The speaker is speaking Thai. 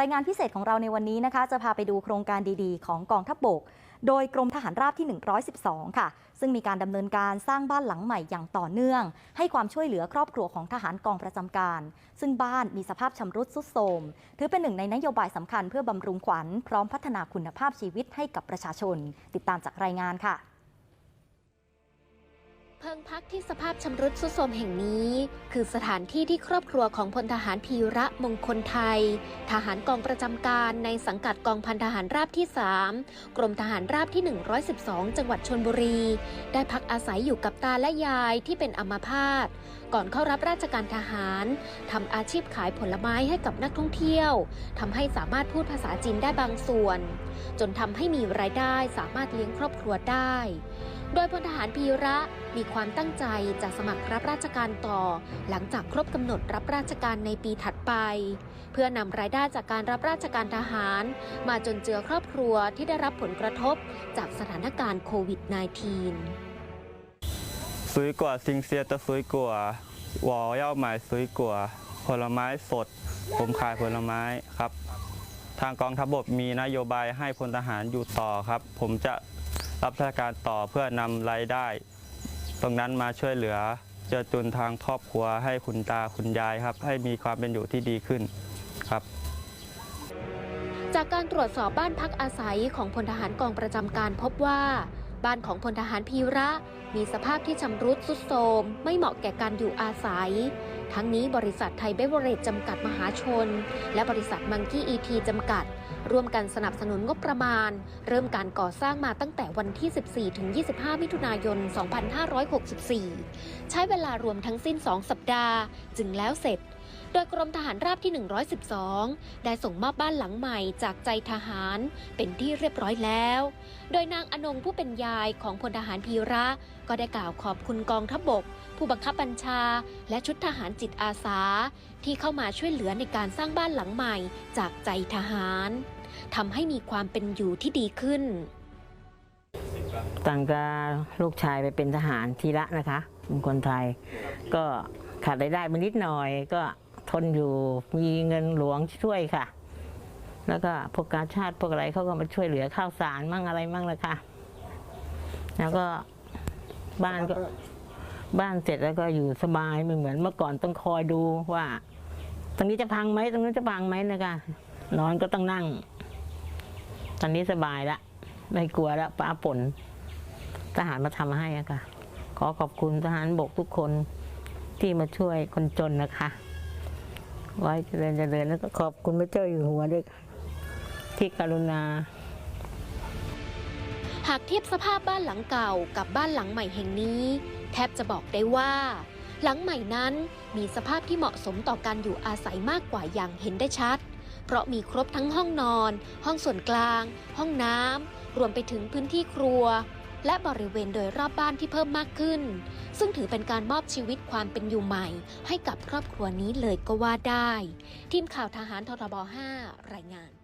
รายงานพิเศษของเราในวันนี้นะคะ จะพาไปดูโครงการดีๆ ของกองทัพบกโดยกรมทหารราบที่ 112 ค่ะ ซึ่งมีการดำเนินการสร้างบ้านหลังใหม่อย่างต่อเนื่อง ให้ความช่วยเหลือครอบครัวของทหารกองประจำการ ซึ่งบ้านมีสภาพชำรุดทรุดโทรมถือเป็นหนึ่งในนโยบายสำคัญเพื่อบำรุงขวัญพร้อมพัฒนาคุณภาพชีวิตให้กับประชาชน ติดตามจากรายงานค่ะ เพิงพักที่สภาพชำรุดทรุดโทรมแห่งนี้ คือสถานที่ที่ครอบครัวของพลทหารพีระมงคลไทย ทหารกองประจำการในสังกัดกองพันทหารราบที่ 3 กรมทหารราบที่ 112 จังหวัดชนบุรี ได้พักอาศัยอยู่กับตาและยายที่เป็นอัมพาตก่อนเข้ารับราชการทหารทำอาชีพขายผลไม้ให้กับนักท่องเที่ยวทำให้สามารถพูดภาษาจีนได้บางส่วน จนทำให้มีรายได้สามารถเลี้ยงครอบครัวได้ โดยพลทหารพีระ มีความตั้งใจจะสมัครรับราชการต่อ หลังจากครบกำหนดรับราชการในปีถัดไป เพื่อนำรายได้จากการรับราชการทหาร มาจนเจือครอบครัวที่ได้รับผลกระทบจากสถานการณ์โควิด -19 สวยกว่าสิงเซียจะสวยกว่าวอลเย่าหมายสวยกว่าผลไม้สด ผมขายผลไม้ครับ ทางกองทัพบบกมีนโยบายให้พลทหารอยู่ต่อครับ ผมจะรับราชการต่อเพื่อนำรายได้ ตรงนั้นมาช่วยเหลือเจือจุนทางครอบครัวให้คุณตาคุณยายครับ ให้มีความเป็นอยู่ที่ดีขึ้นครับจากการตรวจสอบบ้านพักอาศัยของพลทหารกองประจำการพบว่า บ้านของพลทหารพีระ มีสภาพที่ชำรุดทรุดโทรมไม่เหมาะแก่การอยู่อาศัย ทั้งนี้บริษัทไทยเบเวอเรจจำกัดมหาชน และบริษัทมังกี้อีทีจำกัด ร่วมกันสนับสนุนงบประมาณ เริ่มการก่อสร้างมาตั้งแต่วันที่ 14 ถึง 25 มิถุนายน 2564 ใช้เวลารวมทั้งสิ้น 2 สัปดาห์ จึงแล้วเสร็จ โดยกรมทหารราบที่ 112 ได้ส่งมอบบ้านหลังใหม่จากใจทหารเป็นที่เรียบร้อยแล้ว โดยนางอนงผู้เป็นยายของพลทหารพีระ ก็ได้กล่าวขอบคุณกองทัพบก ผู้บังคับบัญชา และชุดทหารจิตอาสา ที่เข้ามาช่วยเหลือในการสร้างบ้านหลังใหม่จากใจทหารทำให้มีความเป็นอยู่ที่ดีขึ้นตั้งแต่ลูกชายไปเป็นทหารทีละนะคะเป็นคนไทย ก็ขาดรายได้มานิดหน่อยก็ ทนอยู่มีเงินหลวงช่วยค่ะ แล้วก็พวกกาชาติพวกอะไรเขาก็มาช่วยเหลือข้าวสารมั่งอะไรมั่งเลยค่ะ แล้วก็บ้านก็บ้านเสร็จแล้วก็อยู่สบายไม่เหมือนเมื่อก่อนต้องคอยดูว่า ตรงนี้จะพังไหมตรงนี้นจะพังไหมนะคะนอนก็ต้องนั่ง ตอนนี้สบายละไม่กลัวแล้วป้าฝนทหารมาทำให้อะค่ะ ขอขอบคุณทหารบกทุกคนที่มาช่วยคนจนนะคะ ไว้เจริญเจริญแล้วก็ขอบคุณพระเจ้าอยู่หัวด้วยที่กรุณา หากเทียบสภาพบ้านหลังเก่ากับบ้านหลังใหม่แห่งนี้ แทบจะบอกได้ว่า หลังใหม่นั้นมีสภาพที่เหมาะสมต่อการอยู่อาศัยมากกว่าอย่างเห็นได้ชัด เพราะมีครบทั้งห้องนอน ห้องส่วนกลาง ห้องน้ำรวมไปถึงพื้นที่ครัว และบริเวณโดยรอบบ้านที่เพิ่มมากขึ้น ซึ่งถือเป็นการมอบชีวิตความเป็นอยู่ใหม่ ให้กับครอบครัวนี้เลยก็ว่าได้ ทีมข่าวทหารทรบ5 รายงาน